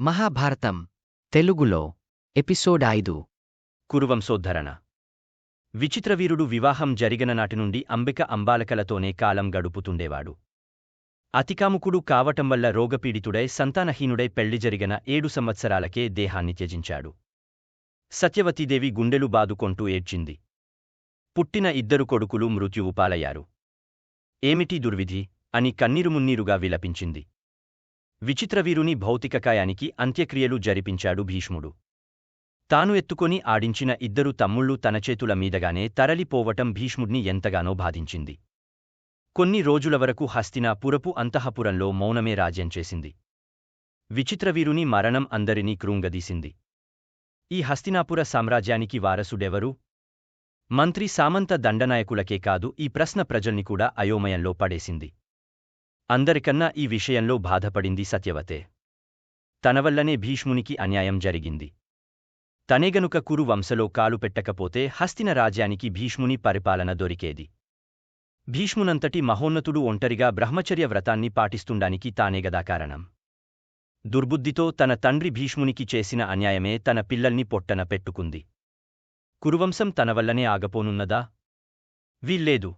మహాభారతం తెలుగులో ఎపిసోడ్ ఐదు. కురువంశోద్ధరణ. విచిత్రవీరుడు వివాహం జరిగిన నాటి నుండి అంబిక అంబాలకలతోనే కాలం గడుపుతుండేవాడు. అతికాముకుడు కావటం వల్ల రోగపీడితుడై సంతానహీనుడై పెళ్ళి జరిగిన ఏడు సంవత్సరాలకే దేహాన్ని త్యజించాడు. సత్యవతీదేవి గుండెలు బాదుకొంటూ ఏడ్చింది. పుట్టిన ఇద్దరు కొడుకులు మృత్యువుపాలయ్యారు ఏమిటి దుర్విధి? అని కన్నీరుమున్నీరుగా విలపించింది. విచిత్రవీరుని భౌతికకాయానికి అంత్యక్రియలు జరిపించాడు భీష్ముడు. తాను ఎత్తుకొని ఆడించిన ఇద్దరు తమ్ముళ్ళు తన చేతుల మీదగానే తరలిపోవటం భీష్ముడిని ఎంతగానో బాధించింది. కొన్ని రోజుల వరకు హస్తినాపురపు అంతఃపురంలో మౌనమే రాజ్యం చేసింది. విచిత్రవీరుని మరణం అందరినీ కృంగదీసింది. ఈ హస్తినాపుర సామ్రాజ్యానికి వారసుడెవరు? మంత్రి సామంత దండనాయకులకే కాదు ఈ ప్రశ్న ప్రజల్ని కూడా అయోమయంలో పడేసింది. అందరికన్నా ఈ విషయంలో బాధపడింది సత్యవతే. తనవల్లనే భీష్మునికి అన్యాయం జరిగింది. తనేగనుక కురు వంశలో కాలు పెట్టకపోతే హస్తిన రాజ్యానికి భీష్ముని పరిపాలన దొరికేది. భీష్మునంతటి మహోన్నతుడు ఒంటరిగా బ్రహ్మచర్య వ్రతాన్ని పాటిస్తుండానికి తానేగదా కారణం. దుర్బుద్ధితో తన తండ్రి భీష్మునికి చేసిన అన్యాయమే తన పిల్లల్ని పొట్టన పెట్టుకుంది. కురువంశం తనవల్లనే ఆగపోనున్నదా? వీల్లేదు.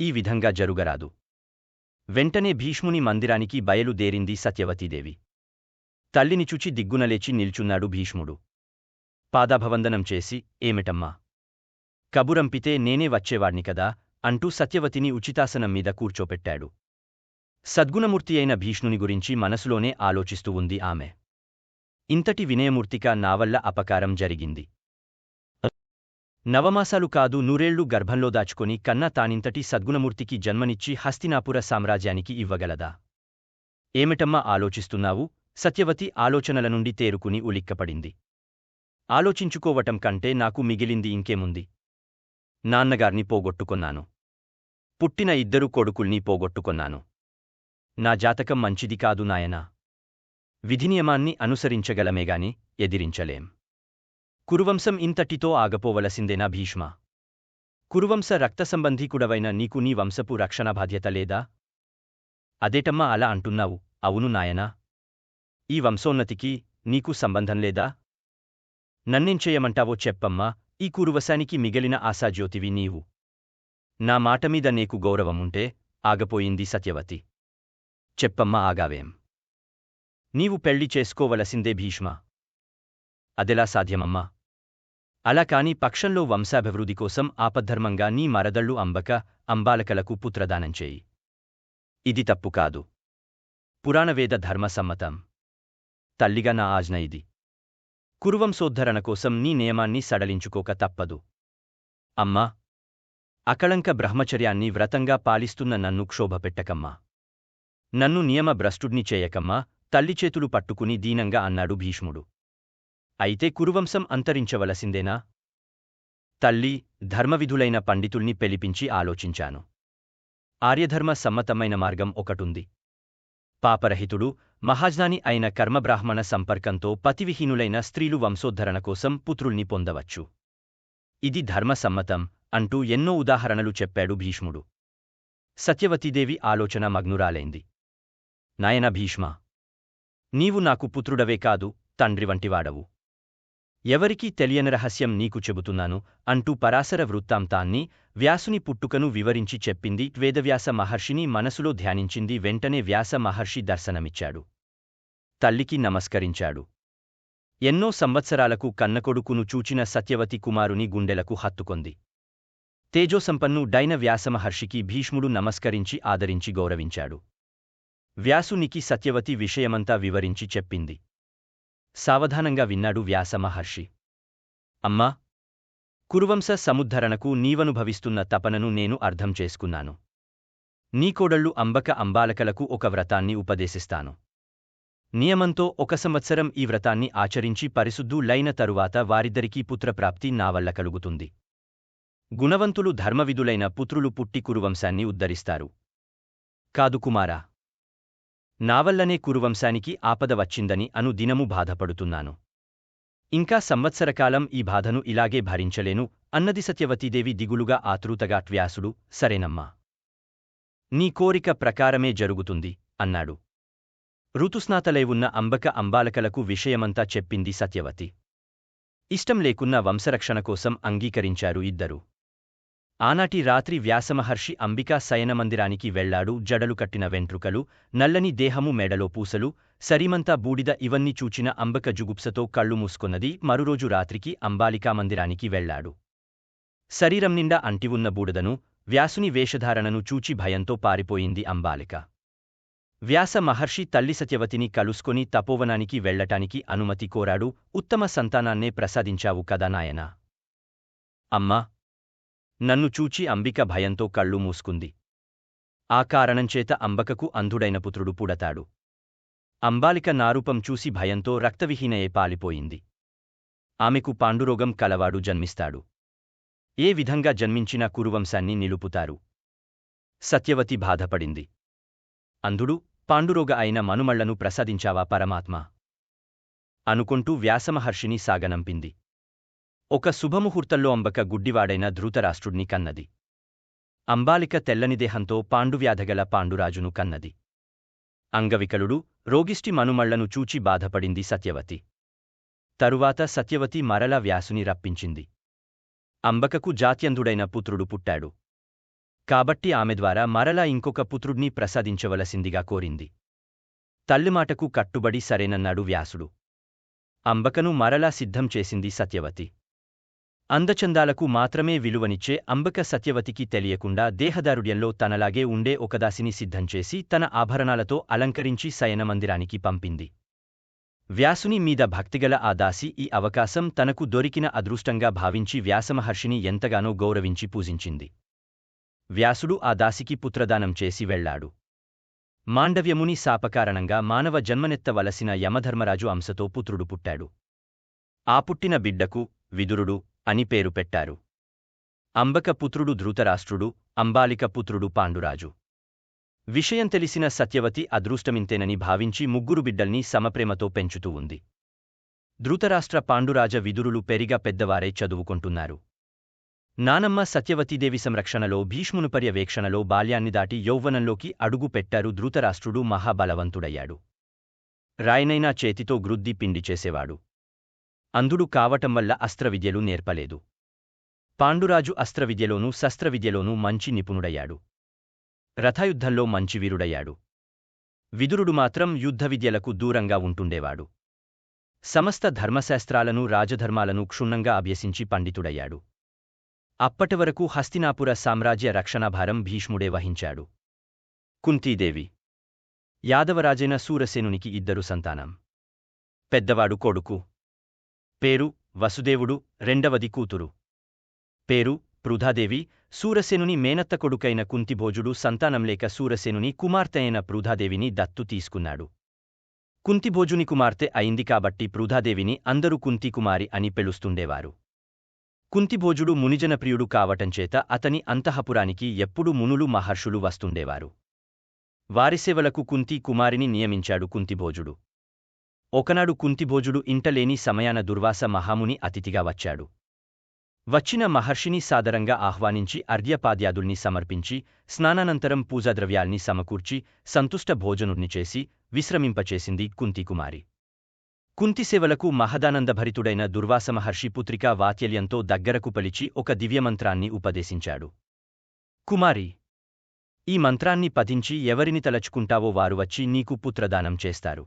ఈ విధంగా జరుగరాదు. వెంటనే భీష్ముని మందిరానికి బయలుదేరింది సత్యవతీదేవి. తల్లిని చూచి దిగ్గునలేచి నిల్చున్నాడు భీష్ముడు. పాదాభవందనం చేసి ఏమిటమ్మా? కబురంపితే నేనే వచ్చేవాణ్ణి కదా? అంటూ సత్యవతిని ఉచితాసనం మీద కూర్చోపెట్టాడు. సద్గుణమూర్తి అయిన భీష్ముని గురించి మనసులోనే ఆలోచిస్తూ ఉంది ఆమె. ఇంతటి వినయమూర్తిక నావల్ల అపకారం జరిగింది. నవమాసాలు కాదు నూరేళ్ళు గర్భంలో దాచుకొని కన్నా తానింతటి సద్గుణమూర్తికి జన్మనిచ్చి హస్తినాపుర సామ్రాజ్యానికి ఇవ్వగలదా? ఏమిటమ్మా ఆలోచిస్తున్నావు? సత్యవతి ఆలోచనల నుండి తేరుకుని ఉలిక్కపడింది. ఆలోచించుకోవటం కంటే నాకు మిగిలింది ఇంకేముంది? నాన్నగార్ని పోగొట్టుకొన్నాను. పుట్టిన ఇద్దరు కొడుకుల్ని పోగొట్టుకొన్నాను. నా జాతకం మంచిది కాదు నాయనా. విధినియమాన్ని అనుసరించగలమేగాని ఎదిరించలేం. కురువంశం ఇంతటితో ఆగపోవలసిందేనా భీష్మ? కురువంశ రక్తసంబంధీకుడవైన నీకు నీ వంశపు రక్షణ బాధ్యత లేదా? అదేటమ్మా అలా అంటున్నావు అవును నాయనా. ఈ వంశోన్నతికి నీకు సంబంధం లేదా? నన్నేం చేయమంటావో చెప్పమ్మా ఈ కురువశానికి మిగిలిన ఆశాజ్యోతివి నీవు. నా మాటమీద నీకు గౌరవముంటే ఆగపోయింది సత్యవతి. చెప్పమ్మా ఆగావేం? నీవు పెళ్ళి చేసుకోవలసిందే భీష్మ. అదెలా సాధ్యమమ్మా? అలా కాని పక్షంలో వంశాభివృద్ధి కోసం ఆపద్ధర్మంగా నీ మరదళ్ళు అంబక అంబాలకలకు పుత్రదానం చేయి. ఇది తప్పు కాదు. పురాణవేద ధర్మసమ్మతం. తల్లిగా నా ఆజ్ఞ ఇది. కురువంశోద్ధరణ కోసం నీ నియమాన్ని సడలించుకోక తప్పదు. అమ్మా! అకళంక బ్రహ్మచర్యాన్ని వ్రతంగా పాలిస్తున్న నన్ను క్షోభపెట్టకమ్మా నన్ను నియమ భ్రష్టుడ్ని చేయకమ్మా తల్లి చేతులు పట్టుకుని దీనంగా అన్నాడు భీష్ముడు. అయితే కురువంశం అంతరించవలసిందేనా? తల్లి ధర్మవిధులైన పండితుల్ని పెలిపించి ఆలోచించాను. ఆర్యధర్మ సమ్మతమైన మార్గం ఒకటుంది. పాపరహితుడు మహాజ్ఞాని అయిన కర్మబ్రాహ్మణ సంపర్కంతో పతివిహీనులైన స్త్రీలు వంశోద్ధరణ కోసం పుత్రుల్ని పొందవచ్చు. ఇది ధర్మసమ్మతం అంటూ ఎన్నో ఉదాహరణలు చెప్పాడు భీష్ముడు. సత్యవతీదేవి ఆలోచన మగ్నురాలైంది. నాయన భీష్మ నీవు నాకు పుత్రుడవే కాదు తండ్రి వంటివాడవు. ఎవరికీ తెలియని రహస్యం నీకు చెబుతున్నాను అంటూ పరాశర వృత్తాంతాన్ని వ్యాసుని పుట్టుకను వివరించి చెప్పింది వేదవ్యాస మహర్షిని మనసులో ధ్యానించింది వెంటనే వ్యాస మహర్షి దర్శనమిచ్చాడు. తల్లికి నమస్కరించాడు. ఎన్నో సంవత్సరాలకు కన్నకొడుకును చూచిన సత్యవతి కుమారుని గుండెలకు హత్తుకొంది. తేజోసంపన్ను డైన వ్యాసమహర్షికి భీష్ముడు నమస్కరించి ఆదరించి గౌరవించాడు. వ్యాసునికి సత్యవతి విషయమంతా వివరించి చెప్పింది. సావధానంగా విన్నాడు వ్యాసమహర్షి అమ్మా కురువంశ సముద్ధరణకు నీవనుభవిస్తున్న తపనను నేను అర్థం చేసుకున్నాను. నీ కోడళ్ళు అంబక అంబాలకలకు ఒక వ్రతాన్ని ఉపదేశిస్తాను. నియమంతో ఒక సంవత్సరం ఈ వ్రతాన్ని ఆచరించి పరిశుద్ధులైన తరువాత వారిద్దరికీ పుత్రప్రాప్తి నా వల్ల కలుగుతుంది. గుణవంతులు ధర్మవిధులైన పుత్రులు పుట్టి కురువంశాన్ని ఉద్ధరిస్తారు. కాదు కుమారా నావల్లనే కురువంశానికి ఆపద వచ్చిందని అను దినము బాధపడుతున్నాను. ఇంకా సంవత్సరకాలం ఈ బాధను ఇలాగే భరించలేను అన్నది సత్యవతీదేవి దిగులుగా ఆతృతగా వ్యాసుడు సరేనమ్మా. నీ కోరిక ప్రకారమే జరుగుతుంది అన్నాడు. ఋతుస్నాతలై ఉన్న అంబక అంబాలకలకు విషయమంతా చెప్పింది సత్యవతి. ఇష్టం లేకున్న వంశరక్షణ కోసం అంగీకరించారు ఇద్దరు. ఆనాటి రాత్రి వ్యాసమహర్షి అంబికా శయనమందిరానికి వెళ్ళాడు జడలు కట్టిన వెంట్రుకలు నల్లని దేహము మెడలో పూసలు సరిమంతా బూడిద ఇవన్నీ చూచిన అంబక జుగుప్సతో కళ్ళు మూసుకొన్నది మరురోజు రాత్రికి అంబాలికా మందిరానికి వెళ్ళాడు. శరీరం నిండా అంటివున్న బూడిదను వ్యాసుని వేషధారణను చూచి భయంతో పారిపోయింది అంబాలిక. వ్యాస మహర్షి తల్లి సత్యవతిని కలుసుకొని తపోవనానికి వెళ్ళటానికి అనుమతి కోరాడు ఉత్తమ సంతానాన్నే ప్రసాదించావు కదా నాయనా. అమ్మా నన్ను చూచి అంబిక భయంతో కళ్ళు మూసుకుంది. ఆ కారణంచేత అంబకకు అంధుడైన పుత్రుడు పుడతాడు. అంబాలిక నారూపం చూసి భయంతో రక్తవిహీనయే పాలిపోయింది. ఆమెకు పాండురోగం కలవాడు జన్మిస్తాడు. ఏ విధంగా జన్మించిన కురువంశాన్ని నిలుపుతారు. సత్యవతి బాధపడింది. అంధుడు పాండురోగ అయిన మనుమళ్ళను ప్రసాదించావా పరమాత్మ? అనుకుంటూ వ్యాసమహర్షిని సాగనంపింది. ఒక శుభముహూర్తంలో అంబక గుడ్డివాడైన ధృతరాష్ట్రుణ్ణి కన్నది. అంబాలిక తెల్లని దేహంతో పాండువ్యాధగల పాండురాజును కన్నది. అంగవికలుడు రోగిష్టి మనుమళ్ళను చూచి బాధపడింది సత్యవతి. తరువాత సత్యవతి మరలా వ్యాసుని రప్పించింది. అంబకకు జాత్యంధుడైన పుత్రుడు పుట్టాడు. కాబట్టి ఆమె ద్వారా మరలా ఇంకొక పుత్రుడ్ని ప్రసాదించవలసిందిగా కోరింది. తల్లిమాటకు కట్టుబడి సరేనన్నాడు వ్యాసుడు. అంబకను మరలా సిద్ధం చేసింది సత్యవతి. అందచందాలకు మాత్రమే విలువనిచ్చే అంబక సత్యవతికి తెలియకుండా దేహదారుడ్యంలో తనలాగే ఉండే ఒకదాసిని సిద్ధంచేసి తన ఆభరణాలతో అలంకరించి శయనమందిరానికి పంపింది. వ్యాసుని మీద భక్తిగల ఆ దాసి ఈ అవకాశం తనకు దొరికిన అదృష్టంగా భావించి వ్యాసమహర్షిని ఎంతగానో గౌరవించి పూజించింది. వ్యాసుడు ఆ దాసికి పుత్రదానం చేసి వెళ్ళాడు మాండవ్యముని శాపకారణంగా మానవ జన్మనెత్తవలసిన యమధర్మరాజు అంశతో పుత్రుడు పుట్టాడు. ఆ పుట్టిన బిడ్డకు విదురుడు అని పేరు పెట్టారు. అంబక పుత్రుడు ధృతరాష్ట్రుడు అంబాలిక పుత్రుడు పాండురాజు. విషయం తెలిసిన సత్యవతి అదృష్టమింతేనని భావించి ముగ్గురు బిడ్డల్ని సమప్రేమతో పెంచుతూ ఉంది. ధృతరాష్ట్ర పాండురాజ విదురులు పెరిగా పెద్దవారే చదువుకుంటున్నారు. నానమ్మ సత్యవతీదేవి సంరక్షణలో భీష్మును పర్యవేక్షణలో బాల్యాన్ని దాటి యౌవనంలోకి అడుగు పెట్టారు ధృతరాష్ట్రుడు మహాబలవంతుడయ్యాడు. రాయనైనా చేతితో గ్రుద్ది పిండి చేసేవాడు. అంధుడు కావటం వల్ల అస్త్రవిద్యలు నేర్పలేదు. పాండురాజు అస్త్రవిద్యలోనూ శస్త్రవిద్యలోనూ మంచి నిపుణుడయ్యాడు. రథయుద్ధంలో మంచి వీరుడయ్యాడు. విదురుడు మాత్రం యుద్ధ విద్యలకు దూరంగా ఉంటుండేవాడు. సమస్త ధర్మశాస్త్రాలను రాజధర్మాలను క్షుణ్ణంగా అభ్యసించి పండితుడయ్యాడు. అప్పటివరకు హస్తినాపుర సామ్రాజ్య రక్షణభారం భీష్ముడే వహించాడు. కుంతీదేవి. యాదవరాజైన సూరసేనునికి ఇద్దరు సంతానం. పెద్దవాడు కొడుకు. పేరు వసుదేవుడు రెండవది కూతురు. పేరు పృధాదేవి సూరసేనుని మేనత్త కొడుకైన కుంతిభోజుడు సంతానం లేక సూరసేనుని కుమార్తె అయిన పృథాదేవిని దత్తు తీసుకున్నాడు. కుంతిభోజుని కుమార్తె అయింది కాబట్టి పృధాదేవిని అందరూ కుంతికుమారి అని పిలుస్తుండేవారు. కుంతిభోజుడు మునిజనప్రియుడు కావటంచేత అతని అంతఃపురానికి ఎప్పుడు మునులు మహర్షులు వస్తుండేవారు. వారిసేవలకు కుంతి కుమారిని నియమించాడు కుంతిభోజుడు. ఒకనాడు కుంతిభోజుడు ఇంటలేని సమయాన దుర్వాస మహాముని అతిథిగా వచ్చాడు. వచ్చిన మహర్షిని సాదరంగా ఆహ్వానించి అర్ఘ్యపాద్యాదుల్ని సమర్పించి స్నానానంతరం పూజాద్రవ్యాల్ని సమకూర్చి సంతుష్ట భోజనుడిని చేసి విశ్రమింపచేసింది కుంతికుమారి. కుంతిసేవలకు మహదానందభరితుడైన దుర్వాస మహర్షి పుత్రికా వాత్యల్యంతో దగ్గరకు పలిచి ఒక దివ్యమంత్రాన్ని ఉపదేశించాడు. కుమారి ఈ మంత్రాన్ని పఠించి ఎవరిని తలచుకుంటావో వారు వచ్చి నీకు పుత్రదానం చేస్తారు.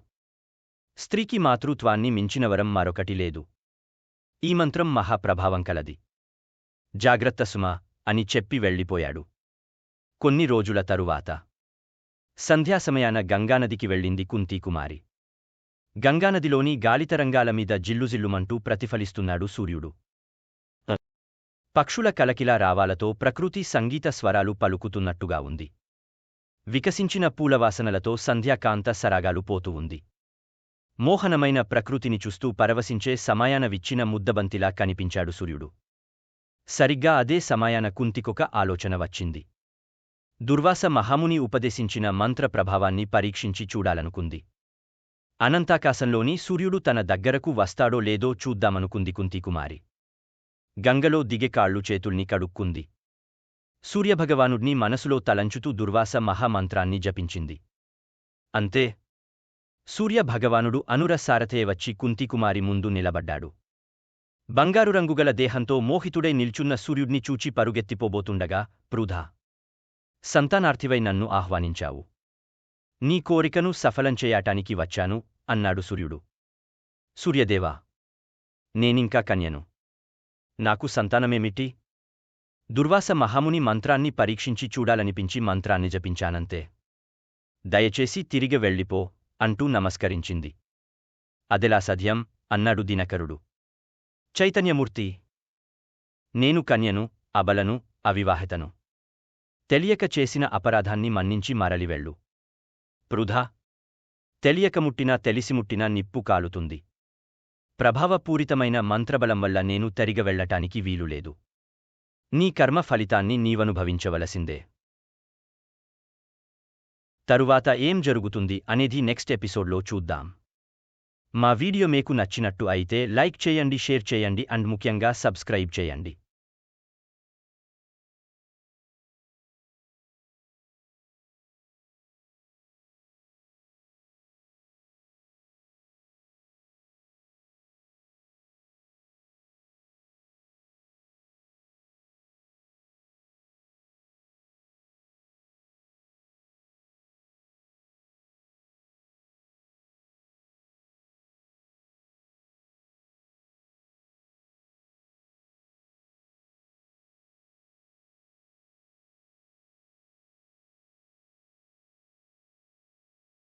స్త్రీకి మాతృత్వాన్ని మించిన వరం మరొకటి లేదు. ఈ మంత్రం మహాప్రభావం కలది. జాగ్రత్త సుమా అని చెప్పి వెళ్ళిపోయాడు. కొన్ని రోజుల తరువాత. సంధ్యాసమయాన గంగానదికి వెళ్ళింది కుంతీకుమారి. గంగానదిలోని గాలితరంగాల మీద జిల్లుజిల్లుమంటూ ప్రతిఫలిస్తున్నాడు సూర్యుడు. పక్షుల కలకిలా రావాలతో ప్రకృతి సంగీత స్వరాలు పలుకుతున్నట్టుగా ఉంది. వికసించిన పూలవాసనలతో సంధ్యాకాంత సరాగాలు పోతూ ఉంది. మోహనమైన ప్రకృతిని చూస్తూ పరవశించే సమయాన విచ్చిన ముద్దబంతిలా కనిపించాడు సూర్యుడు. సరిగ్గా అదే సమయాన కుంతికొక ఆలోచన వచ్చింది. దుర్వాస మహాముని ఉపదేశించిన మంత్ర ప్రభావాన్ని పరీక్షించి చూడాలనుకుంది. అనంతాకాశంలోని సూర్యుడు తన దగ్గరకు వస్తాడో లేదో చూద్దామనుకుంది కుంతికుమారి. గంగలో దిగే కాళ్ళు చేతుల్ని కడుక్కుంది. సూర్యభగవానుడ్ని మనసులో తలంచుతూ దుర్వాస మహామంత్రాన్ని జపించింది. అంతే సూర్య భగవానుడు వచ్చి కుంతికుమారి ముందు నిలబడ్డాడు. బంగారు రంగుగల దేహంతో మోహితుడై నిల్చున్న సూర్యుడిని చూచి పరుగెత్తిపోబోతుండగా పృధా సంతానార్థివై నన్ను ఆహ్వానించావు. నీ కోరికను సఫలం చేయటానికి వచ్చాను అన్నాడు సూర్యుడు. సూర్యదేవా నేనింకా కన్యను. నాకు సంతానమేమిటి? దుర్వాస మహాముని మంత్రాన్ని పరీక్షించి చూడాలనిపించి మంత్రాన్ని జపించానంతే. దయచేసి తిరిగి వెళ్ళిపో అంటూ నమస్కరించింది. అదెలా సధ్యం అన్నాడు దినకరుడు. చైతన్యమూర్తి! నేను కన్యను అబలను అవివాహితను. తెలియక చేసిన అపరాధాన్ని మన్నించి మరలివెళ్ళు పృధా! తెలియక తెలిసిముట్టినా నిప్పు కాలుతుంది. ప్రభావపూరితమైన మంత్రబలం వల్ల నేను తెరిగ వెళ్ళటానికి వీలులేదు. నీ కర్మ ఫలితాన్ని నీవనుభవించవలసిందే. తరువాత ఏం జరుగుతుంది అనేది నెక్స్ట్ ఎపిసోడ్లో చూద్దాం. మా వీడియో మీకు నచ్చినట్టు అయితే లైక్ చేయండి షేర్ చేయండి అండ్ ముఖ్యంగా సబ్స్క్రైబ్ చేయండి.